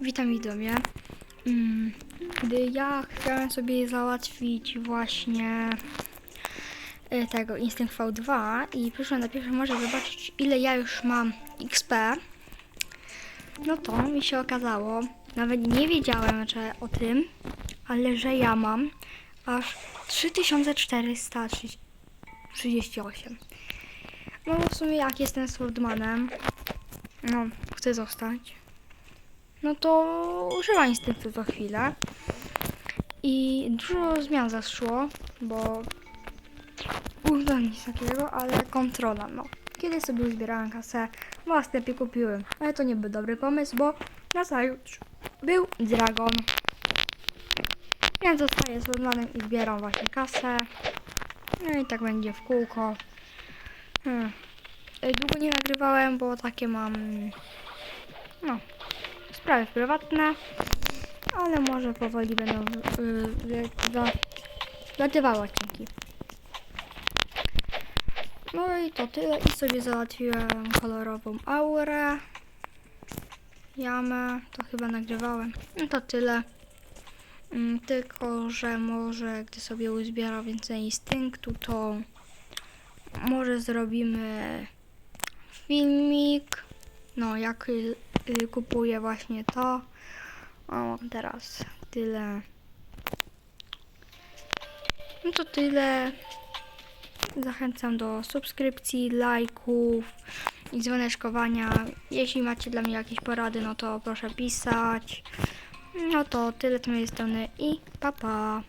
witam widzowie. Mm, Gdy ja chciałem sobie załatwić właśnie y, tego Instinct V2 i przyszłem na pierwszy może zobaczyć ile ja już mam XP, no to mi się okazało, nawet nie wiedziałem że o tym, ale że ja mam aż 3438. No w sumie jak jestem swordmanem, no chcę zostać, no to używam instynktu co chwilę. I dużo zmian zaszło, bo używam nic takiego, ale kontrola, no. Kiedy sobie uzbierałem kasę, w sklepie kupiłem, ale to nie był dobry pomysł, bo na zajutrz był dragon. Więc zostaję z i zbieram właśnie kasę. No i tak będzie w kółko. Hmm. Długo nie nagrywałem, bo takie mam no, sprawy prywatne, ale może powoli będą zlatywały odcinki. No i to tyle i sobie załatwiłem kolorową aurę. Jamę, to chyba nagrywałem. No to tyle. Mm, Tylko, że może gdy sobie uzbiera więcej instynktu, to może zrobimy filmik. No, jak kupuję właśnie to. O, teraz tyle. No to tyle. Zachęcam do subskrypcji, lajków i dzwoneczkowania. Jeśli macie dla mnie jakieś porady, no to proszę pisać. No to tyle z mojej strony i pa pa.